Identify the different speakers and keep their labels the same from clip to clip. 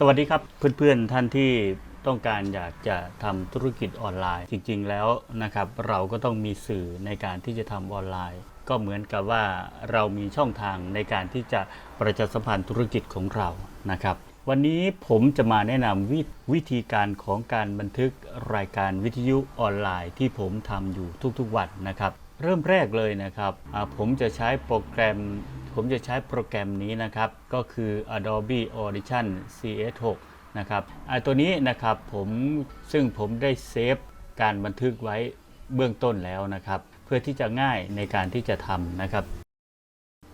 Speaker 1: สวัสดีครับเพื่อนๆท่านที่ต้องการอยากจะทำธุรกิจออนไลน์ จริงๆแล้วนะครับ เราก็ต้องมีสื่อในการที่จะทำออนไลน์ ก็เหมือนกับว่าเรามีช่องทางในการที่จะประชาสัมพันธ์ธุรกิจของเรานะครับ วันนี้ผมจะมาแนะนำววิธีการของการบันทึกรายการวิทยุออนไลน์ ที่ผมทำอยู่ทุกๆวันนะครับ เริ่มแรกเลยนะครับผมจะใช้โปรแกรม ผมจะใช้โปรแกรมนี้นะครับ ก็คือ Adobe Audition CS6 นะครับตัวนี้นะครับผมซึ่งผมได้เซฟการบันทึกไว้เบื้องต้นแล้วนะครับ เพื่อที่จะง่ายในการที่จะทำนะครับ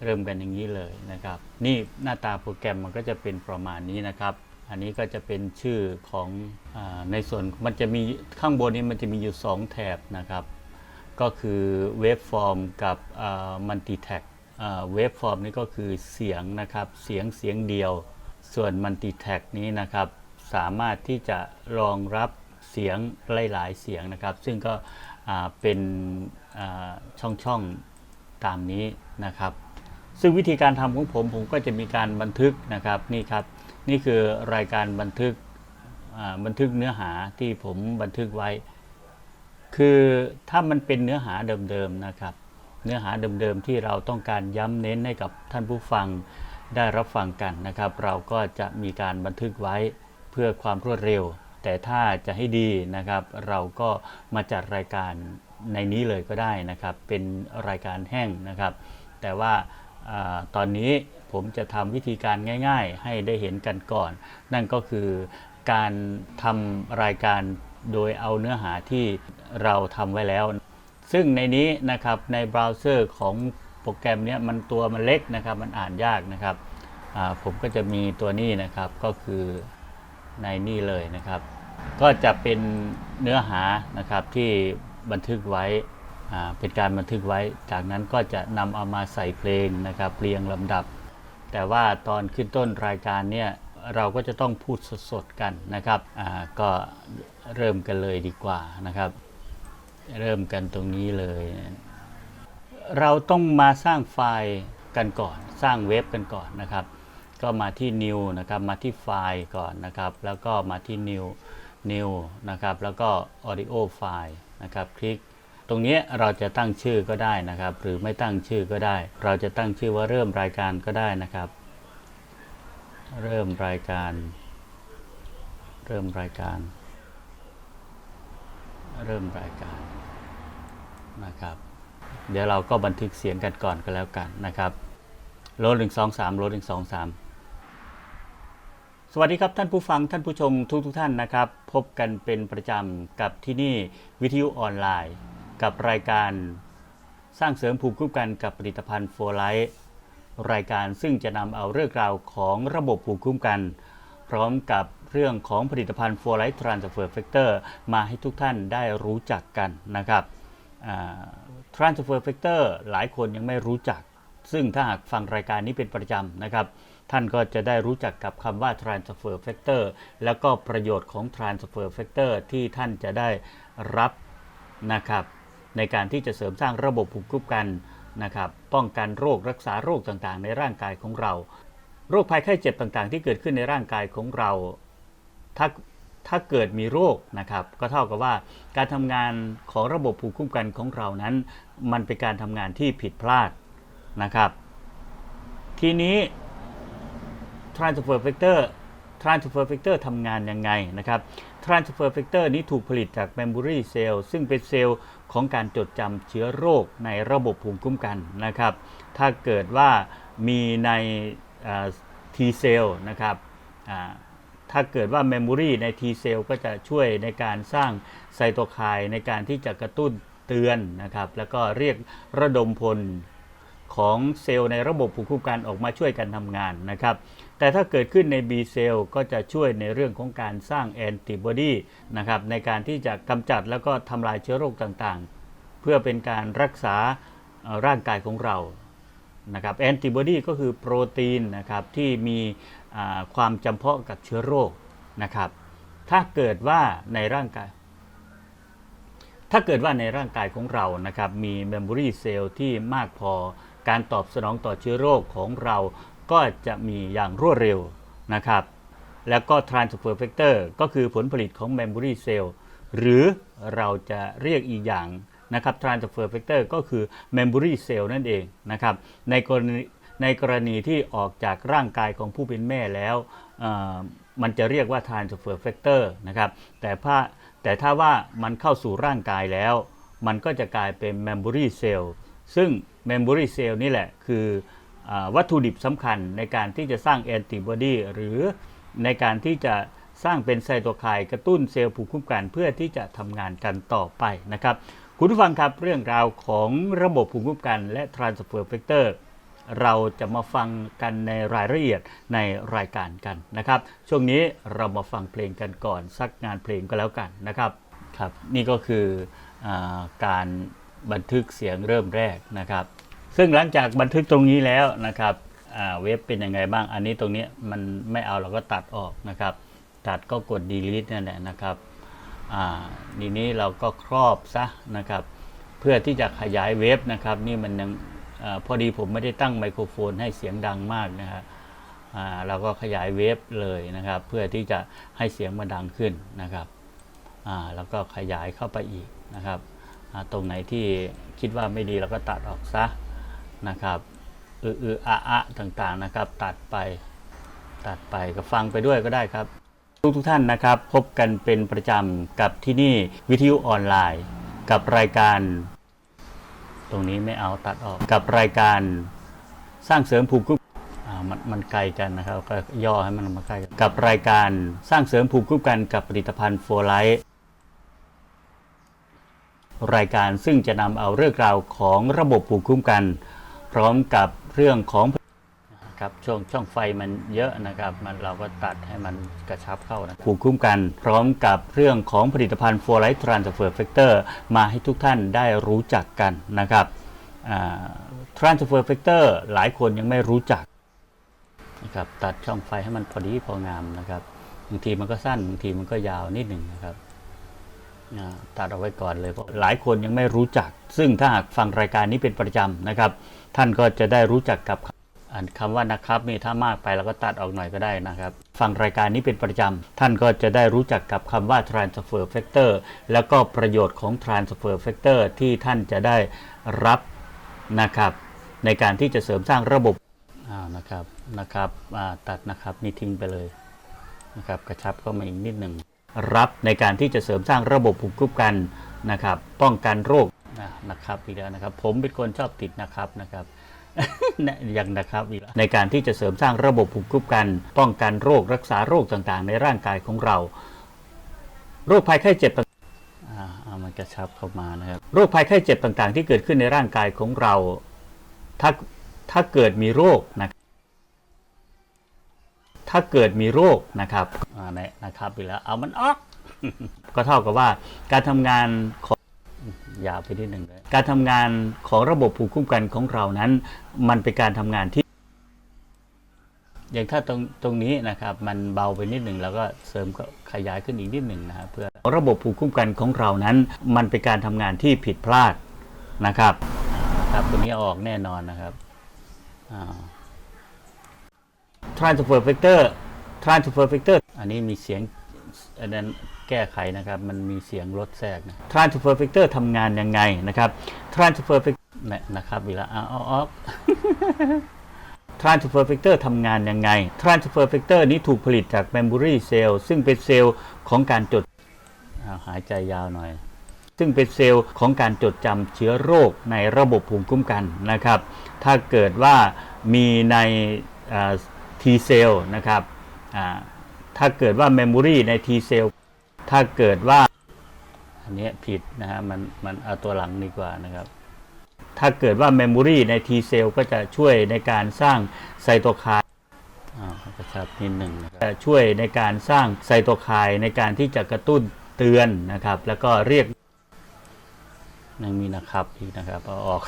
Speaker 1: เริ่มกันอย่างนี้เลยนะครับ นี่หน้าตาโปรแกรมมันก็จะเป็นประมาณนี้นะครับอันนี้ก็จะเป็นชื่อของอในส่วนมันจะมีข้างบนนี้มันจะมีอยู่ 2 แถบนะครับ ก็คือเวฟฟอร์มกับมัลติแท็กเวฟฟอร์มนี่ก็คือเสียงนะครับ เสียงเสียงเดียว ส่วนมัลติแท็กนี้นะครับ สามารถที่จะรองรับเสียงหลาย ๆ เสียงนะครับ ซึ่งก็เป็นช่องช่องๆตามนี้นะครับ ซึ่งวิธีการทำของผมผมก็จะมีการบันทึกนะครับนี่ครับนี่คือรายการบันทึกบันทึกเนื้อหาที่ผมบันทึกไว้ คือถ้ามันเป็นเนื้อหาเดิมๆนะครับ เนื้อหาเดิมๆที่เราต้องการย้ำเน้นให้กับท่านผู้ฟังได้รับฟังกันนะครับ เราก็จะมีการบันทึกไว้เพื่อความรวดเร็ว แต่ถ้าจะให้ดีนะครับ เราก็มาจัดรายการในนี้เลยก็ได้นะครับ เป็นรายการแห้งนะครับ แต่ว่าอตอนนี้ผมจะทำวิธีการง่าย ๆ ให้ได้เห็นกันก่อน นั่นก็คือการทำรายการ โดยเอาเนื้อหาที่เราทำไว้แล้ว ซึ่งในนี้นะครับในเบราว์เซอร์ของโปรแกรมเนี้ยมันตัวมันเล็กนะครับมันอ่านยากนะครับผมก็จะมีตัวนี้นะครับก็คือในนี่เลยนะครับ ก็จะเป็นเนื้อหานะครับที่บันทึกไว้เป็นการบันทึกไว้ จากนั้นก็จะนำเอามาใส่เพลงนะครับเรียงลำดับ แต่ว่าตอนขึ้นต้นรายการเนี่ยเราก็จะต้องพูดสดๆกันนะครับก็ เริ่มกันเลยดีกว่านะครับ เริ่มกันตรงนี้เลย เราต้องมาสร้างไฟล์กันก่อน สร้างเว็บกันก่อนนะครับ ก็มาที่ new นะครับ มาที่ไฟล์ก่อนนะครับ แล้วก็มาที่ new new นะครับ แล้วก็ audio file นะครับ คลิก ตรงนี้เราจะตั้งชื่อก็ได้นะครับ หรือไม่ตั้งชื่อก็ได้ เราจะตั้งชื่อว่าเริ่มรายการก็ได้นะครับ เริ่มรายการ เริ่มรายการ เริ่มรายการนะครับ เดี๋ยวเราก็บันทึกเสียงกันก่อนก็แล้วกันนะครับโลหนึ่งสองสามโลหนึ่งสองสามสวัสดีครับท่านผู้ฟังท่านผู้ชมทุกทุกท่านนะครับ พบกันเป็นประจำกับที่นี่วิทยุออนไลน์ กับรายการสร้างเสริมภูมิคุ้มกันกับผลิตภัณฑ์โฟไลท์รายการซึ่งจะนำเอาเรื่องราวของระบบภูมิคุ้มกัน พร้อมกับ เรื่องของผลิตภัณฑ์ f o r Light Transfer Factor มาให้ทุกท่านได้รู้จักกันนะครับ Transfer Factor หลายคนยังไม่รู้จัก ซึ่งถ้าหากฟังรายการนี้เป็นประจำนะครับ ท่านก็จะได้รู้จักกับคำว่า Transfer Factor แล้วก็ประโยชน์ของ Transfer Factor ที่ท่านจะได้รับนะครับในการที่จะเสริมสร้างระบบภูมิคุ้มกันนะครับ ป้องกันโรครักษาโรคต่างๆ ในร่างกายของเรา โรคภัยไข้เจ็บต่างๆ ที่เกิดขึ้นในร่างกายของเรา ถ้าถ้าเกิดมีโรคนะครับก็เท่ากับว่าการทำงานของระบบภูมิคุ้มกันของเรานั้น มันเป็นการทำงานที่ผิดพลาดนะครับ ทีนี้ transfer factor transfer factor ทำงานยังไงนะครับ transfer factor นี้ถูกผลิตจาก memory cell ซึ่งเป็นเซลล์ของการจดจำเชื้อโรคในระบบภูมิคุ้มกันนะครับ ถ้าเกิดว่ามีใน T cell นะครับ ถ้าเกิดว่า memory ใน T cell ก็จะช่วยในการสร้างไซโตไคน์ในการที่จะกระตุ้นเตือนนะครับ แล้วก็เรียกระดมพลของเซลล์ในระบบภูมิคุ้มกันออกมาช่วยกันทำงานนะครับ แต่ถ้าเกิดขึ้นใน B เซลล์ก็จะช่วยในเรื่องของการสร้างแอนติบอดีนะครับในการที่จะกำจัดแล้วก็ทำลายเชื้อโรคต่างๆ เพื่อเป็นการรักษาร่างกายของเรานะครับแอนติบอดีก็คือโปรตีนนะครับที่มี ความจำเพาะกับเชื้อโรคนะครับ ถ้าเกิดว่าในร่างกาย ถ้าเกิดว่าในร่างกายของเรานะครับมีเมมโมรีเซลล์ที่มากพอการตอบสนองต่อเชื้อโรคของเราก็จะมีอย่างรวดเร็วนะครับ แล้วก็ transfer factor ก็คือผลผลิตของ memory cell หรือเราจะเรียกอีกอย่างนะครับ transfer factor ก็คือ memory cell นั่นเองนะครับ ในกรณี ในกรณีที่ออกจากร่างกายของผู้เป็นแม่แล้วมันจะเรียกว่า transfer factor นะครับแต่ถ้าแต่ถ้าว่ามันเข้าสู่ร่างกายแล้ว มันก็จะกลายเป็น memory cell ซึ่ง memory cell นี่แหละคืออวัตถุดิบสำคัญในการที่จะสร้างแอนติบอดีหรือในการที่จะสร้างเป็นไซโตไคน์กระตุ้นเซลล์ภูมิคุ้มกันเพื่อที่จะทำงานกันต่อไปนะครับ คุณผู้ฟังครับเรื่องราวของระบบภูมิคุ้มกันและ transfer factor เราจะมาฟังกันในรายละเอียดในรายการกันนะครับ ช่วงนี้เรามาฟังเพลงกันก่อน สักงานเพลงก็แล้วกันนะครับครับ นี่ก็คืออาการบันทึกเสียงเริ่มแรกนะครับ ซึ่งหลังจากบันทึกตรงนี้แล้วนะครับอ่าเว็บเป็นยังไงบ้างอันนี้ตรงนี้มันไม่เอาเราก็ตัดออกนะครับ ตัดก็กด delete นั่นแหละนะครับอ่าทีนี้เราก็ครอบซะนะครับ เพื่อที่จะขยายเวฟนะครับ นี่มันยังอา พอดีผมไม่ได้ตั้งไมโครโฟนให้เสียงดังมากนะครับเราก็ขยายเวฟเลยนะครับ เพื่อที่จะให้เสียงมันดังขึ้นนะครับอ่าแล้วก็ขยายเข้าไปอีกนะครับตรงไหนที่คิดว่าไม่ดีเราก็ตัดออกซะนะครับอืออืออะอะต่างๆนะครับ ตัดไปตัดไปก็ฟังไปด้วยก็ได้ครับ ทุกทุกท่านนะครับ พบกันเป็นประจำกับที่นี่วิทยุออนไลน์ กับรายการ ตรงนี้ไม่เอาตัดออกกับรายการสร้างเสริมภูมิคุ้มมันมันไกลกันนะครับ ก็ย่อให้มันมาใกล้กันกับรายการสร้างเสริมภูมิคุ้มกันกับผลิตภัณฑ์โฟไลท์รายการซึ่งจะนำเอาเรื่องราวของระบบภูมิคุ้มกัน พร้อมกับเรื่องของ ครับช่วงช่องไฟมันเยอะนะครับ มันเราก็ตัดให้มันกระชับเข้านะภูมิคุ้มกันพร้อมกับเรื่องของผลิตภัณฑ์ f o r l i g h t Transfer Factor มาให้ทุกท่านได้รู้จักกันนะครับอ่า Transfer Factor หลายคนยังไม่รู้จักนะครับตัดช่องไฟให้มันพอดีพองามนะครับบางทีมันก็สั้นบางทีมันก็ยาวนิดหนึ่งนะครับตัดเอาไว้ก่อนเลยเพราะหลายคนยังไม่รู้จัก ซึ่งถ้าหากฟังรายการนี้เป็นประจำนะครับ ท่านก็จะได้รู้จักกับ อันคำว่านะครับนี่ถ้ามากไปเราก็ตัดออกหน่อยก็ได้นะครับ ฟังรายการนี้เป็นประจำ ท่านก็จะได้รู้จักกับคำว่า transfer factor แล้วก็ประโยชน์ของ transfer factor ที่ท่านจะได้รับนะครับ ในการที่จะเสริมสร้างระบบอ้านะครับนะครับตัดนะครับนี่ทิ้งไปเลยนะครับกระชับเข้ามาอีกนิดหนึ่งรับในการที่จะเสริมสร้างระบบภูมิคุ้มกันนะครับ ป้องกันโรคนะครับอีกแล้วนะครับ ผมเป็นคนชอบติดนะครับนะครับ ยังนะครับอีกในการที่จะเสริมสร้างระบบภูมิคุ้มกัน ป้องกันโรครักษาโรคต่างๆ ในร่างกายของเรา โรคภัยไข้เจ็บต่างอ่าเอามันกระชับเข้ามานะครับ โรคภัยไข้เจ็บต่างๆ ที่เกิดขึ้นในร่างกายของเรา ถ้าถ้าเกิดมีโรคนะถ้าเกิดมีโรคนะครับอ่านะครับอีกแล้วเอามันออกก็เท่ากับว่าการทำงานของ ยาวไปนิดหนึ่งเลยการทำงานของระบบภูมิคุ้มกันของเรานั้น มันเป็นการทำงานที่ อย่างถ้าตรงตรงนี้นะครับ มันเบาไปนิดหนึ่งแล้วก็เสริมก็ขยายขึ้นอีกนิดหนึ่งนะครับเพื่อระบบภูมิคุ้มกันของเรานั้น มันเป็นการทำงานที่ผิดพลาดนะครับครับตัวนี้ออกแน่นอนนะครับอ่า transfer factor transfer factor อันนี้มีเสียงอันนั้น แก้ไขนะครับ มันมีเสียงลดแทรกนะ transfer factor ทำงานยังไงนะครับ transfer factor เนี่ยนะครับอีกแล้วเอาเอาออก transfer factor ทำงานยังไง transfer factor นี้ถูกผลิตจาก memory cell ซึ่งเป็นเซลล์ของการจดาหายใจยาวหน่อย ซึ่งเป็นเซลล์ของการจดจำเชื้อโรคในระบบภูมิคุ้มกันนะครับ ถ้าเกิดว่ามีใน T cell นะครับ ถ้าเกิดว่า memory ใน T cell ถ้าเกิดว่า อันนี้ผิดนะฮะมันมันเอาตัวหลังดีกว่านะครับ ถ้าเกิดว่า memory ใน T cell ก็จะช่วยในการสร้างไซโตไคน์อ่ากระชับนิดหนึ่งจะช่วยในการสร้างไซโตไคน์ในการที่จะกระตุ้นเตือนนะครับ แล้วก็เรียกยังมีนะครับอีกนะครับเอาออก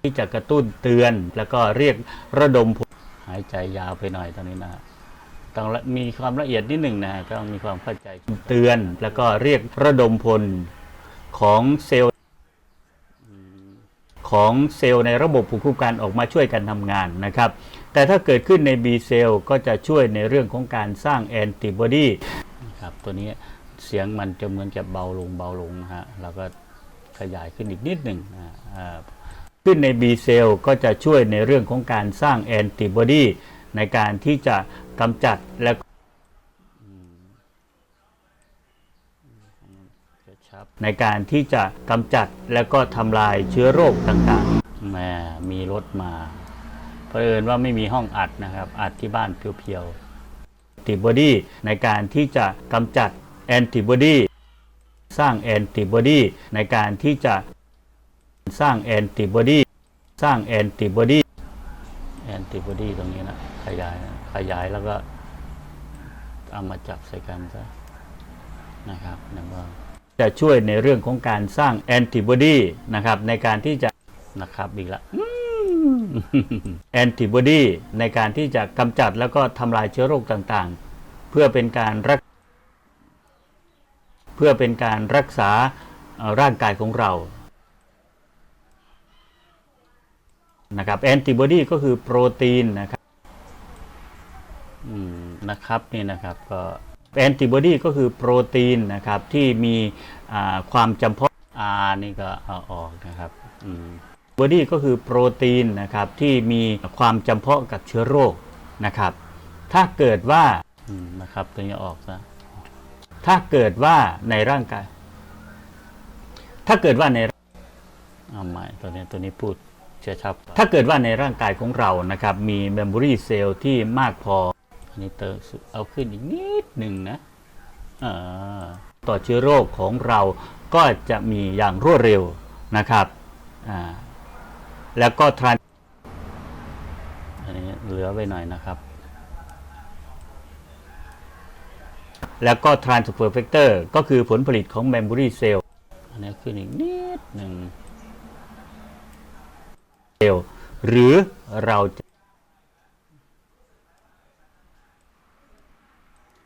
Speaker 1: ที่จะกระตุ้นเตือนแล้วก็เรียกระดมพลหายใจยาวไปหน่อยตอนนี้นะฮะ ต้องมีความละเอียดนิดหนึ่งนะฮะต้องมีความเข้าใจเตือน แล้วก็เรียกระดมพลของเซลล์ของเซลล์ในระบบภูมิคุ้มกันออกมาช่วยกันทำงานนะครับ แต่ถ้าเกิดขึ้นใน B เซลล์ก็จะช่วยในเรื่องของการสร้างแอนติบอดีครับตัวนี้เสียงมันจะเหมือนกับเบาลงเบาลงนะฮะแล้วก็ขยายขึ้นอีกนิดหนึ่งนะขึ้นใน B เซลล์ก็จะช่วยในเรื่องของการสร้างแอนติบอดี ในการที่จะกำจัดและในการที่จะกำจัดและก็ทำลายเชื้อโรคต่างๆแหมมีรถมาเผอิญว่าไม่มีห้องอัดนะครับ อัดที่บ้านเพียวๆติบอดีในการที่จะกำจัดแอนติบอดีสร้างแอนติบอดีในการที่จะสร้างแอนติบอดีสร้างแอนติบอดี แอนติบอดีตรงนี้นะ ขยาย ขยายแล้วก็เอามาจับใส่กันซะนะครับนะว่าจะช่วยในเรื่องของการสร้างแอนติบอดีนะครับ ในการที่จะนะครับอีกละแอนติบอดีในการที่จะกำจัดแล้วก็ทำลายเชื้อโรคต่างๆ เพื่อเป็นการรัก เพื่อเป็นการรักษาร่างกายของเรา นะครับแอนติบอดีก็คือโปรตีนนะครับอืมนะครับนี่นะครับก็แอนติบอดีก็คือโปรตีนนะครับที่มีความจำเพาะอานี่ก็เอาออกนะครับอืมบอดีก็คือโปรตีนนะครับที่มีความจำเพาะกับเชื้อโรคนะครับ ถ้าเกิดว่านะครับตัวนี้ออกซะถ้าเกิดว่าในร่างกาย ถ้าเกิดว่าในเอาใหม่ตัวนี้ตัวนี้พูด เชื่อชับ ถ้าเกิดว่าในร่างกายของเรานะครับ มีเมมโมรีเซลล์ที่มากพออันนี้เติมเอาขึ้นอีกนิดหนึ่งนะต่อเชื้อโรคของเราก็จะมีอย่างรวดเร็วนะครับอ่าแล้วก็ทรานอันนี้เหลือไว้หน่อยนะครับ แล้วก็ transfer factor ก็คือผลผลิตของ memory cell อันนี้ขึ้นอีกนิดหนึ่ง เซลล์หรือเราจะ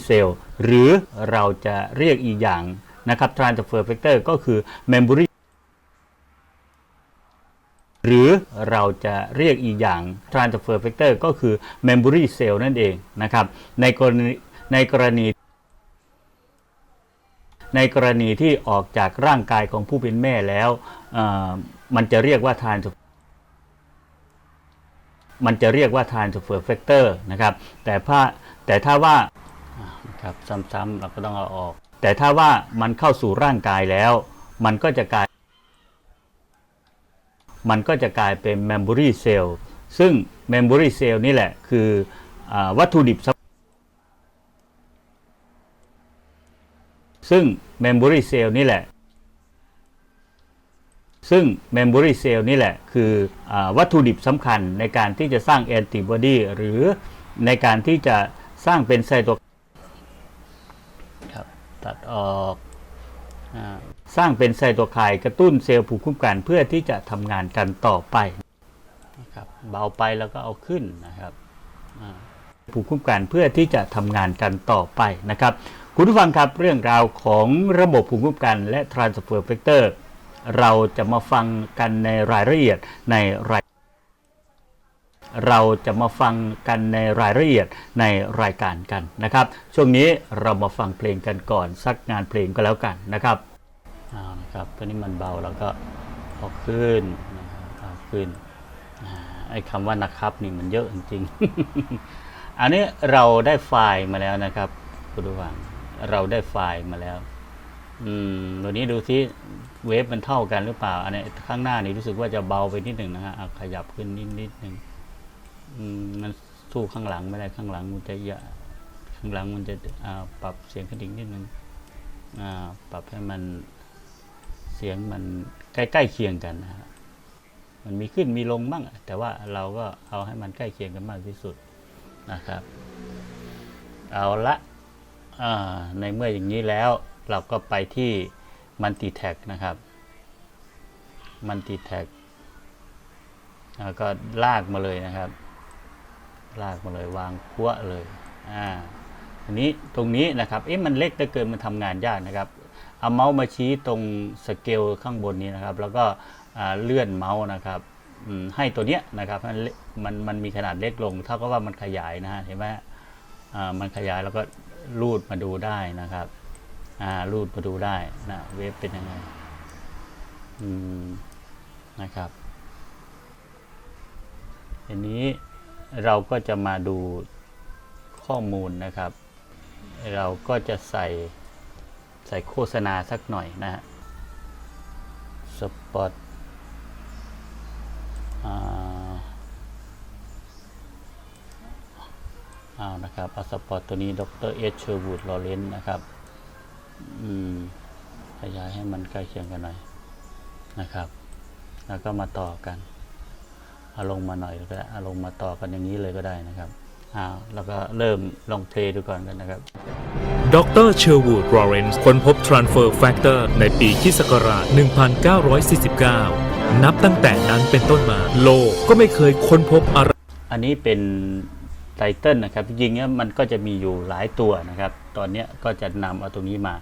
Speaker 1: เซลล์หรือเราจะเรียกอีกอย่างนะครับ transfer factor ก็คือ memory หรือเราจะเรียกอีกอย่าง transfer factor ก็คือ memory cell นั่นเองนะครับ ในกรณีในกรณีในกรณีที่ออกจากร่างกายของผู้เป็นแม่แล้วมันจะเรียกว่า transfer มันจะเรียกว่า transfer factor นะครับ แต่ถ้าแต่ถ้าว่าครับซ้ำๆเราก็ต้องเอาออก แต่ถ้าว่ามันเข้าสู่ร่างกายแล้ว มันก็จะกลาย มันก็จะกลายเป็น memory cell ซึ่ง memory cell นี่แหละคืออวัตถุดิบ ซึ่ง memory cell นี่แหละ ซึ่ง memory cell นี่แหละ คืออาวัตถุดิบสำคัญในการที่จะสร้างแอนติบอดีหรือในการที่จะสร้างเป็นไซโตครับตัดออกอาสร้างเป็นไซโตไคน์กระตุ้นเซลล์ภูมิคุ้มกันเพื่อที่จะทำงานกันต่อไปนะครับเบาไปแล้วก็เอาขึ้นนะครับอ่าภูมิคุ้มกันเพื่อที่จะทำงานกันต่อไปนะครับ คุณผู้ฟังครับเรื่องราวของระบบภูมิคุ้มกันและ transfer factor เราจะมาฟังกันในรายละเอียดในรายเราจะมาฟังกันในรายละเอียดในรายการกันนะครับ ช่วงนี้เรามาฟังเพลงกันก่อน สักงานเพลงก็แล้วกันนะครับเอานะครับตัวนี้มันเบาแล้วก็เอาขึ้นนะครับเอาขึ้นไอ้คำว่านะครับนี่มันเยอะจริงๆ อันนี้เราได้ไฟล์มาแล้วนะครับคุณผู้ฟังเราได้ไฟล์มาแล้ว อืมตัวนี้ดูซิ เวฟมันเท่ากันหรือเปล่า อันนี้ข้างหน้านี่รู้สึกว่าจะเบาไปนิดหนึ่งนะฮะขยับขึ้นนิดนิดหนึ่งมันสู้ข้างหลังไม่ได้ข้างหลังมันจะเยอะข้างหลังมันจะอ่าปรับเสียงขึ้นอีกนิดหนึ่งอ่าปรับให้มันเสียงมันใกล้ๆเคียงกันนะฮะมันมีขึ้นมีลงบ้างแต่ว่าเราก็เอาให้มันใกล้เคียงกันมากที่สุดนะครับ เอาละอ่าในเมื่ออย่างนี้แล้วเราก็ไปที่ มันติแท็กนะครับมันติแท็กแล้วก็ลากมาเลยนะครับ ลากมาเลยวางพัวเลยอ่าอันนี้ตรงนี้นะครับเอ๊ะมันเล็กเหลือเกินมันทำงานยากนะครับเอาเมาส์มาชี้ตรงสเกลข้างบนนี้นะครับ แล้วก็เลื่อนเมาส์นะครับให้ตัวเนี้ยนะครับมันมันมีขนาดเล็กลง เท่ากับว่ามันขยายนะฮะเห็นไหมอ่ามันขยายแล้วก็รูดมาดูได้นะครับ อ่ารูดมาดูได้นะเวฟเป็นยังไงอืมนะครับทีนี้เราก็จะมาดูข้อมูลนะครับ เราก็จะใส่ใส่โฆษณาสักหน่อยนะฮะสปอตอ่าเอานะครับเอาสปอตตัวนี้ดรเอชเชอร์วูดลอเรนนะครับ ขยายให้มันใกล้เคียงกันหน่อยนะครับ แล้วก็มาต่อกันเอาลงมาหน่อยก็ได้เอาลงมาต่อกันอย่างนี้เลยก็ได้นะครับอ้าวแล้วก็เริ่มลองเพลย์ดูก่อนกันนะครับ
Speaker 2: ดรเชอร์วูดลอเรนซ์ค้นพบ Transfer Factor ในปีคริสต์ศักราช 1949 นับตั้งแต่นั้นเป็นต้นมาโลกก็ไม่เคยค้นพบอะไร
Speaker 1: อันนี้เป็น ไตเติลนะครับจริงๆเนี่ยมันก็จะมีอยู่หลายตัวนะครับ ตอนนี้ก็จะนำเอาตรงนี้มา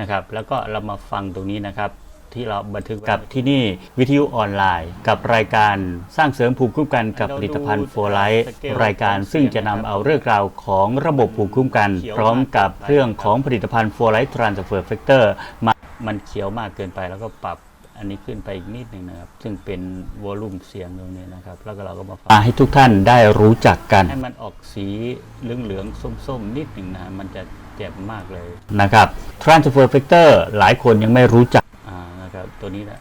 Speaker 1: นะครับ แล้วก็เรามาฟังตรงนี้นะครับที่เราบันทึกกับที่นี่วิทยุออนไลน์ กับรายการสร้างเสริมภูมิคุ้มกันกับผลิตภัณฑ์โฟไลท์รายการซึ่งจะนำเอาเรื่องราวของระบบภูมิคุ้มกัน พร้อมกับเรื่องของผลิตภัณฑ์โฟไลท์ทรานสเฟอร์เฟกเตอร์มามันเขียวมากเกินไปแล้วก็ปรับ อันนี้ขึ้นไปอีกนิดหนึ่งนะครับ ซึ่งเป็นวอลลุ่มเสียงตรงนี้นะครับ แล้วก็เราก็มาฟังให้ทุกท่านได้รู้จักกัน ให้มันออกสีเหลืองๆส้มๆ นิดหนึ่งนะ มันจะเจ็บมากเลยนะครับ transfer factor หลายคนยังไม่รู้จักอ่านะครับตัวนี้แหละ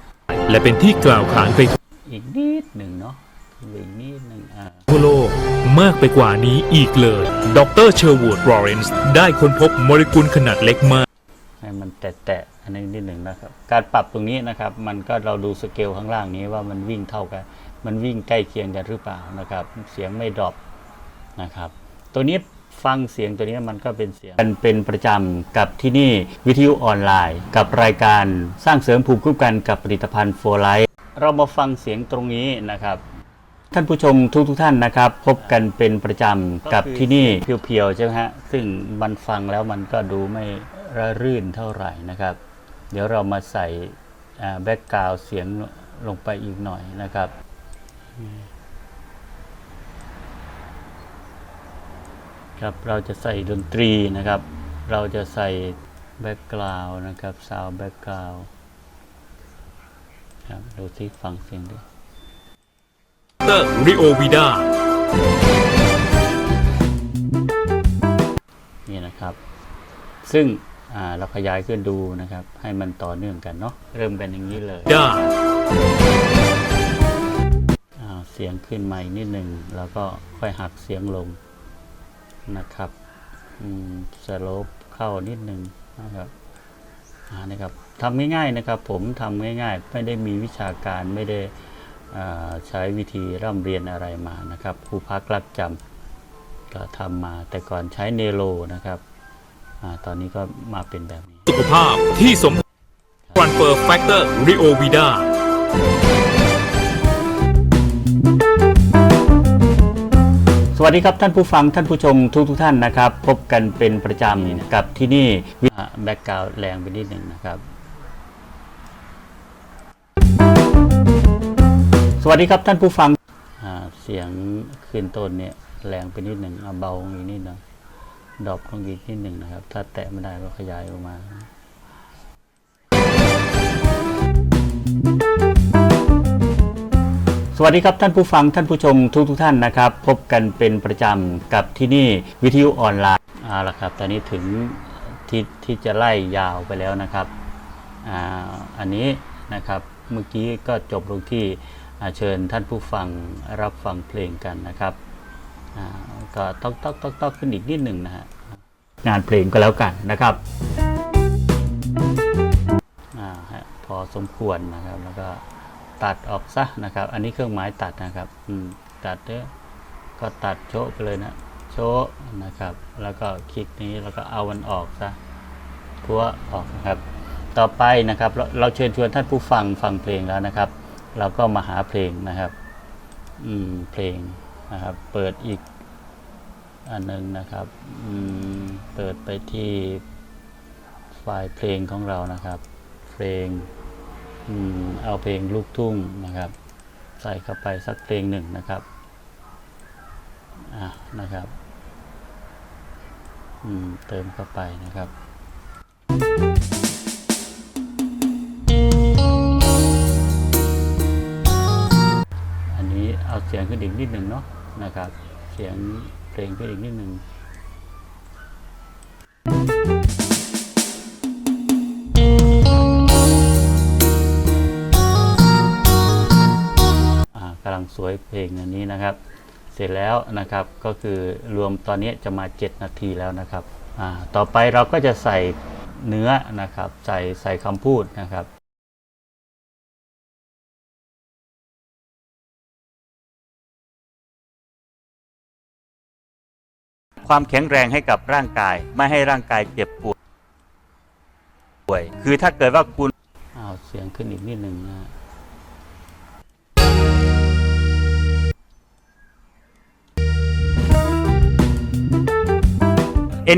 Speaker 2: และเป็นที่กล่าวขานไป
Speaker 1: อีกนิดหนึ่งเนาะอีกนิดหนึ่งอ่า
Speaker 2: ทั่วโลกมากไปกว่านี้อีกเลย ดรเชอร์วูดลอเรนซ์ได้ค้นพบโมเลกุลขนาดเล็กมาก
Speaker 1: ให้มันแตะๆ อันนี้นิดหนึ่งนะครับ การปรับตรงนี้นะครับ มันก็เราดูสเกลข้างล่างนี้ว่ามันวิ่งเท่ากัน มันวิ่งใกล้เคียงกันหรือเปล่านะครับ เสียงไม่ดรอปนะครับ ตัวนี้ฟังเสียงตัวนี้มันก็เป็นเสียงมันเป็นประจำกับที่นี่วิทยุออนไลน์ กับรายการสร้างเสริมภูมิคุ้มกันกับผลิตภัณฑ์โฟไลท์เรามาฟังเสียงตรงนี้นะครับท่านผู้ชมทุกทุกท่านนะครับ พบกันเป็นประจำกับที่นี่เพียวๆใช่ไหมฮะซึ่งมันฟังแล้วมันก็ดูไม่ระรื่นเท่าไหร่นะครับ เดี๋ยวเรามาใส่แบ็กกราวเสียงลงไปอีกหน่อยนะครับ ครับเราจะใส่ดนตรีนะครับ เราจะใส่แบ็กกราวนะครับซาวแบ็กกราวครับดูที่ฟังเสียงดู
Speaker 2: ดรริโอวิดา
Speaker 1: นี่นะครับ ซึ่งอ่า เราขยายขึ้นดูนะครับ ให้มันต่อเนื่องกันเนาะเริ่มเป็นอย่างนี้เลย
Speaker 2: ได้
Speaker 1: อ่าเสียงขึ้นมาอีกนิดหนึ่งแล้วก็ค่อยหักเสียงลงนะครับสโลปเข้านิดหนึ่งนะครับอ่านะครับทำง่ายๆนะครับ ผมทำง่ายๆ ไม่ได้มีวิชาการไม่ได้อ่าใช้วิธีร่ำเรียนอะไรมานะครับครูพักรักจำก็ทำมาแต่ก่อนใช้เนโรนะครับอา ตอนนี้ก็มาเป็นแบบนี้
Speaker 2: สุขภาพที่สม Transfer Factor ริโอวิดา
Speaker 1: สวัสดีครับท่านผู้ฟังท่านผู้ชมทุกทุกๆท่านนะครับ พบกันเป็นประจำกับที่นี่แบ็กกราวแรงไปนิดหนึ่งนะครับสวัสดีครับท่านผู้ฟังอ่าเสียงขึ้นต้นเนี่ยแรงไปนิดหนึ่งเอาเบาลงอีกนิดหนึง ดรอปลงอีกนิดหนึ่งนะครับ ถ้าแตะไม่ได้ก็ขยายออกมาสวัสดีครับท่านผู้ฟังท่านผู้ชมทุกทุกท่านนะครับ พบกันเป็นประจำกับที่นี่วิทยุออนไลน์เอาละครับตอนนี้ถึงที่ที่จะไล่ยาวไปแล้วนะครับอ่าอันนี้นะครับเมื่อกี้ก็จบลงที่เชิญท่านผู้ฟังรับฟังเพลงกันนะครับ ก็ต้องต้องต้องต้องขึ้นอีกนิดหนึ่งนะฮะงานเพลงก็แล้วกันนะครับพอสมควรนะครับ แล้วก็ตัดออกซะนะครับ อันนี้เครื่องหมายตัดนะครับอืมตัดเด้อก็ตัดโชะไปเลยนะโชะนะครับ แล้วก็คลิกนี้แล้วก็เอามันออกซะพัวออกนะครับ ต่อไปนะครับเราเราเชิญชวนท่านผู้ฟังฟังเพลงแล้วนะครับ เราก็มาหาเพลงนะครับ อืมเพลง นะครับ เปิดอีกอันหนึงนะครับเปิดไปที่ไฟล์เพลงของเรานะครับ เพลงเอาเพลงลูกทุ่งนะครับ ใส่เข้าไปสักเพลงหนึ่งนะครับอ่านะครับเติมเข้าไปนะครับอัน เอาเสียงขึ้นอีกนิดหนึ่งเนาะนะครับ เสียงเพลงขึ้นอีกนิดหนึ่งอ่ากำลังสวยเพลงอันนี้นะครับ เสร็จแล้วนะครับก็คือรวมตอนนี้จะมา 7 นาทีแล้วนะครับอ่าต่อไปเราก็จะใส่เนื้อนะครับ ใส่ใส่คำพูดนะครับ ความแข็งแรงให้กับร่างกาย ไม่ให้ร่างกายเจ็บปวดป่วย คือถ้าเกิดว่าคุณเอาเสียงขึ้นอีกนิดหนึ่งนะ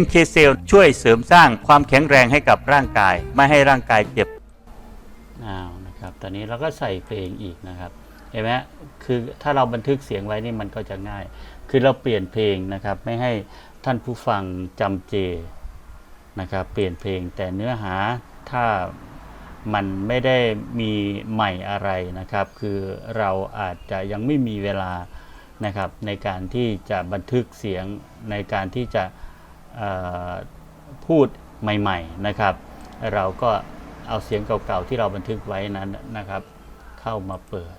Speaker 1: NK Cell ช่วยเสริมสร้างความแข็งแรงให้กับร่างกาย ไม่ให้ร่างกายเจ็บอ้าวนะครับ ตอนนี้เราก็ใส่เพลงอีกนะครับ เห็นไหมฮะคือถ้าเราบันทึกเสียงไว้นี่มันก็จะง่าย คือเราเปลี่ยนเพลงนะครับ ไม่ให้ท่านผู้ฟังจำเจนะครับ เปลี่ยนเพลงแต่เนื้อหาถ้ามันไม่ได้มีใหม่อะไรนะครับ คือเราอาจจะยังไม่มีเวลานะครับ ในการที่จะบันทึกเสียงในการที่จะพูดใหม่ ๆนะครับ เราก็เอาเสียงเก่าๆที่เราบันทึกไว้นั้นนะครับ เข้ามาเปิด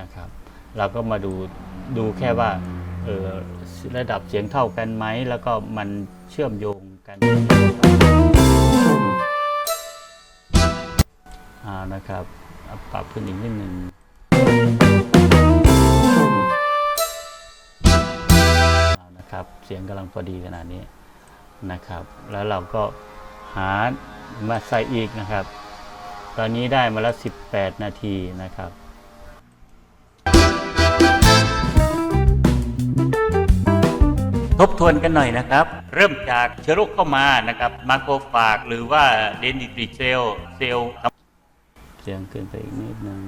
Speaker 1: นะครับ เราก็มาดูดูแค่ว่าเออระดับเสียงเท่ากันไหม แล้วก็มันเชื่อมโยงกันอ่านะครับปรับขึ้นอีกนิดหนึ่งนะครับเสียงกำลังพอดีขนาดนี้นะครับ แล้วเราก็หามาใส่อีกนะครับ ตอนนี้ได้มาแล้ว 18 นาทีนะครับ ทบทวนกันหน่อยนะครับ เริ่มจากเชื้อโรคเข้ามานะครับมาโครฟาก หรือว่าเดนดิตริเซลเซลเสียงขึ้นไปอีกนิดนึง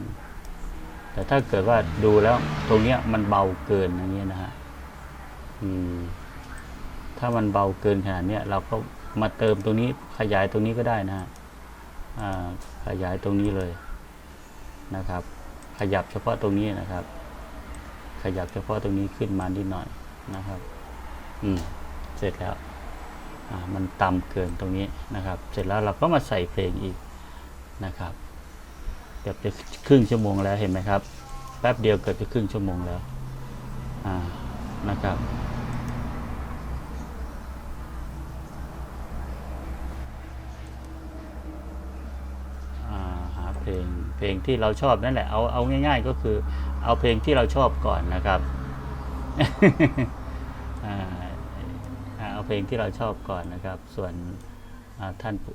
Speaker 1: แต่ถ้าเกิดว่าดูแล้วตรงเนี้ยมันเบาเกินอย่างเงี้ยนะฮะอืมถ้ามันเบาเกินขนาดเนี้ยเราก็มาเติมตรงนี้ขยายตรงนี้ก็ได้นะฮะขยายตรงนี้เลยนะครับ ขยับเฉพาะตรงนี้นะครับ ขยับเฉพาะตรงนี้ขึ้นมานิดหน่อยนะครับ อืมเสร็จแล้วอ่ามันต่ำเกินตรงนี้นะครับ เสร็จแล้วเราก็มาใส่เพลงอีกนะครับเกือบจะครึ่งชั่วโมงแล้วเห็นไหมครับ แป๊บเดียวเกือบจะครึ่งชั่วโมงแล้วอ่านะครับ หาเพลงเพลงที่เราชอบนั่นแหละ เอาเอาง่าย ๆ ก็คือ เอาเพลงที่เราชอบก่อนนะครับ ลงที่เราชอบก่อนนะครับ ส่วนอ่าท่านผู้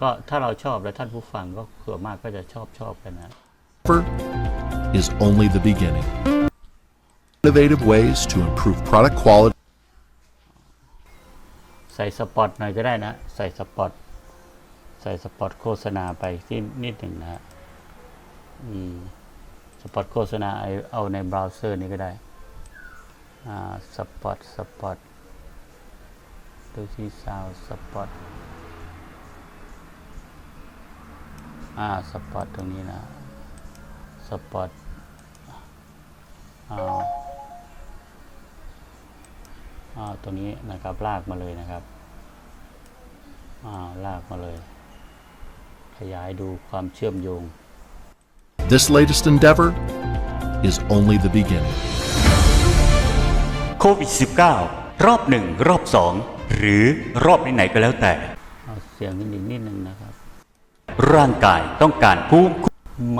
Speaker 1: ก็ถ้าเราชอบแล้วท่านผู้ฟังก็ส่วนมากก็จะชอบชอบกันนะ
Speaker 3: Effort is only the beginning. Innovative ways to improve product quality
Speaker 1: ใส่สปอตหน่อยก็ได้นะ ใส่สปอตใส่สปอตโฆษณาไปที่นิดหนึ่งนะฮะอืมสปอตโฆษณาเอาเอาในเบราว์เซอร์นี้ก็ได้อ่าสปอตสปอต ดูที่ซาวสปอตอ่าสปอตตรงนี้นะสปอตอ่าอ่าตัวนี้นะครับลากมาเลยนะครับอ่าลากมาเลย ขยายดูความเชื่อมโยง
Speaker 3: This latest endeavor is only the beginning.
Speaker 4: โควิด -19 รอบหนึ่งรอบสอง หรือรอบไหนๆก็แล้วแต่
Speaker 1: เอาเสียงขึ้นอีกนิดนึงนะครับ
Speaker 4: ร่างกายต้องการภูมิ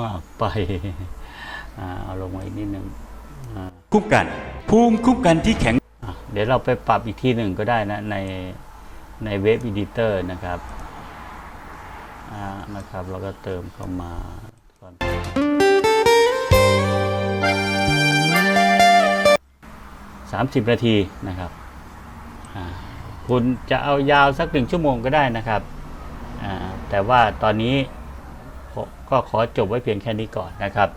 Speaker 1: มากไปอ่าเอาลงมาอีกนิดนึงอ่า
Speaker 4: คุ้มกันภูมิคุ้มกันที่แข็ง
Speaker 1: อะเดี๋ยวเราไปปรับอีกที่หนึ่งก็ได้นะในในเว็บ e ดิเตอร์นะครับอ่านะครับเราก็เติมเข้ามาก่อนสามสิบนาทีนะครับอ่า คุณจะเอายาวสักหนึ่งชั่วโมงก็ได้นะครับ แต่ว่าตอนนี้ก็ขอจบไว้เพียงแค่นี้ก่อนนะครับ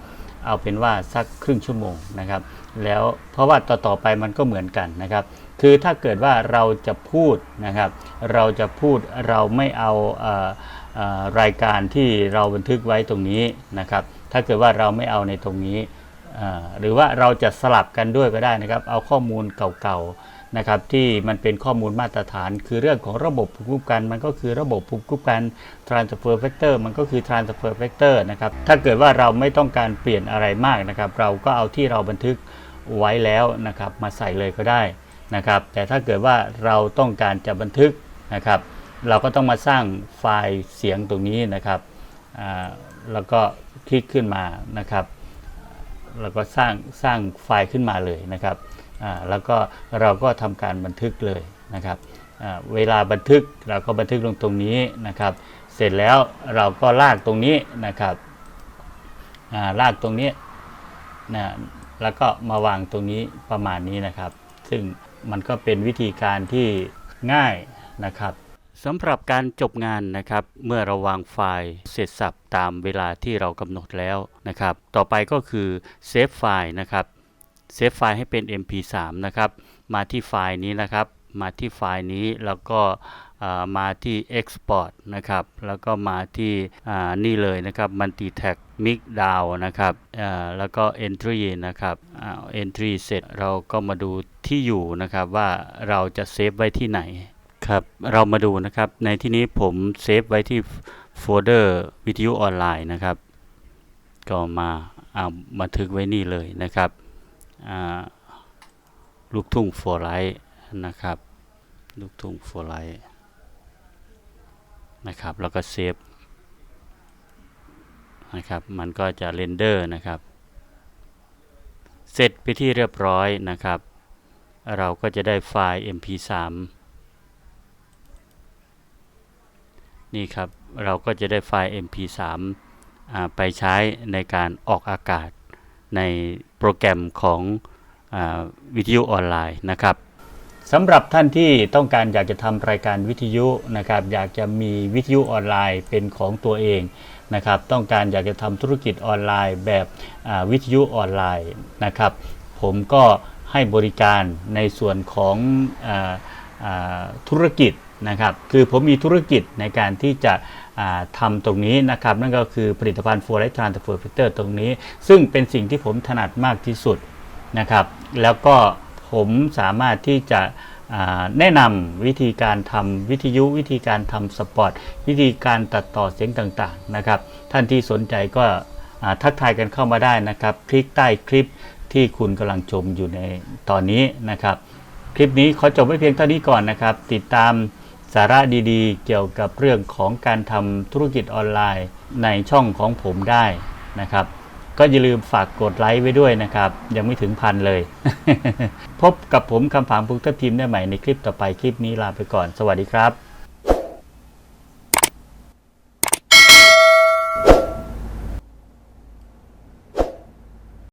Speaker 1: เอาเป็นว่าสักครึ่งชั่วโมงนะครับ แล้วเพราะว่าต่อต่อไปมันก็เหมือนกันนะครับ คือถ้าเกิดว่าเราจะพูดนะครับ เราจะพูดเราไม่เอาเอ่อเอ่อรายการที่เราบันทึกไว้ตรงนี้นะครับ ถ้าเกิดว่าเราไม่เอาในตรงนี้ หรือว่าเราจะสลับกันด้วยก็ได้นะครับ เอาข้อมูลเก่าๆ นะครับที่มันเป็นข้อมูลมาตรฐาน คือเรื่องของระบบภูมิคุ้มกันมันก็คือระบบภูมิคุ้มกัน transfer factor มันก็คือ transfer factor นะครับถ้าเกิดว่าเราไม่ต้องการเปลี่ยนอะไรมากนะครับ เราก็เอาที่เราบันทึกไว้แล้วนะครับมาใส่เลยก็ได้นะครับแต่ถ้าเกิดว่าเราต้องการจะบันทึกนะครับ เราก็ต้องมาสร้างไฟล์เสียงตรงนี้นะครับแล้วก็คลิกขึ้นมานะครับ แล้วก็สร้างสร้างไฟล์ขึ้นมาเลยนะครับ แล้วก็เราก็ทำการบันทึกเลยนะครับเวลาบันทึกเราก็บันทึกลงตรงนี้นะครับ เสร็จแล้วเราก็ลากตรงนี้นะครับาลากตรงนี้นะแล้วก็มาวางตรงนี้ประมาณนี้นะครับ ซึ่งมันก็เป็นวิธีการที่ง่ายนะครับสำหรับการจบงานนะครับ เมื่อเราวางไฟล์เสร็จสับตามเวลาที่เรากำหนดแล้วนะครับ ต่อไปก็คือเซฟไฟล์นะครับ เซฟไฟล์ให้เป็น mp3 นะครับ มาที่ไฟล์นี้นะครับ มาที่ไฟล์นี้แล้วก็มาที่ export นะครับ แล้วก็มาที่นี่เลยนะครับ multi tag mix down นะครับแล้วก็ entry นะครับ entry เสร็จเราก็มาดูที่อยู่นะครับว่าเราจะเซฟไว้ที่ไหนครับเรามาดูนะครับในที่นี้ผมเซฟไว้ที่โฟลเดอร์วิทยุออนไลน์นะครับ ก็มาเอาบันทึกไว้นี่เลยนะครับ ลูกทุ่งโฟร์ไลท์นะครับ ลูกทุ่งโฟร์ไลท์นะครับ แล้วก็เซฟนะครับ มันก็จะเรนเดอร์นะครับ เสร็จไปที่เรียบร้อยนะครับ เราก็จะได้ไฟล์ mp3 นี่ครับ เราก็จะได้ไฟล์ mp3 อ่าไปใช้ในการออกอากาศ ในโปรแกรมของอวิทยุออนไลน์นะครับสำหรับท่านที่ต้องการอยากจะทำรายการวิทยุนะครับอยากจะมีวิทยุออนไลน์เป็นของตัวเองนะครับต้องการอยากจะทำธุรกิจออนไลน์แบบวิทยุออนไลน์นะครับผมก็ให้บริการในส่วนของออธุรกิจ นะครับคือผมมีธุรกิจในการที่จะอ่าทำตรงนี้นะครับนั่นก็คือผลิตภัณฑ์ f o r e s t Transfer Filter ตอร์ตรงนี้ ซึ่งเป็นสิ่งที่ผมถนัดมากที่สุดนะครับแล้วก็ผมสามารถที่จะแนะนำวิธีการทำวิทยุวิธีการทำสปอตวิธีการตัดต่อเสียงต่างๆนะครับท่านที่สนใจก็ทักทายกันเข้ามาได้นะครับ คลิกใต้คลิปที่คุณกำลังชมอยู่ในตอนนี้นะครับ คลิปนี้ขอจบไว้เพียงเท่านี้ก่อนนะครับ ติดตาม สาระดีๆ เกี่ยวกับเรื่องของการทำธุรกิจออนไลน์ในช่องของผมได้นะครับ ก็อย่าลืมฝากกดไลค์ไว้ด้วยนะครับ ยังไม่ถึงพันเลย พบกับผมคำผางพุกทัพทีมได้ใหม่ในคลิปต่อไปคลิปนี้ลาไปก่อน สวัสดีครับ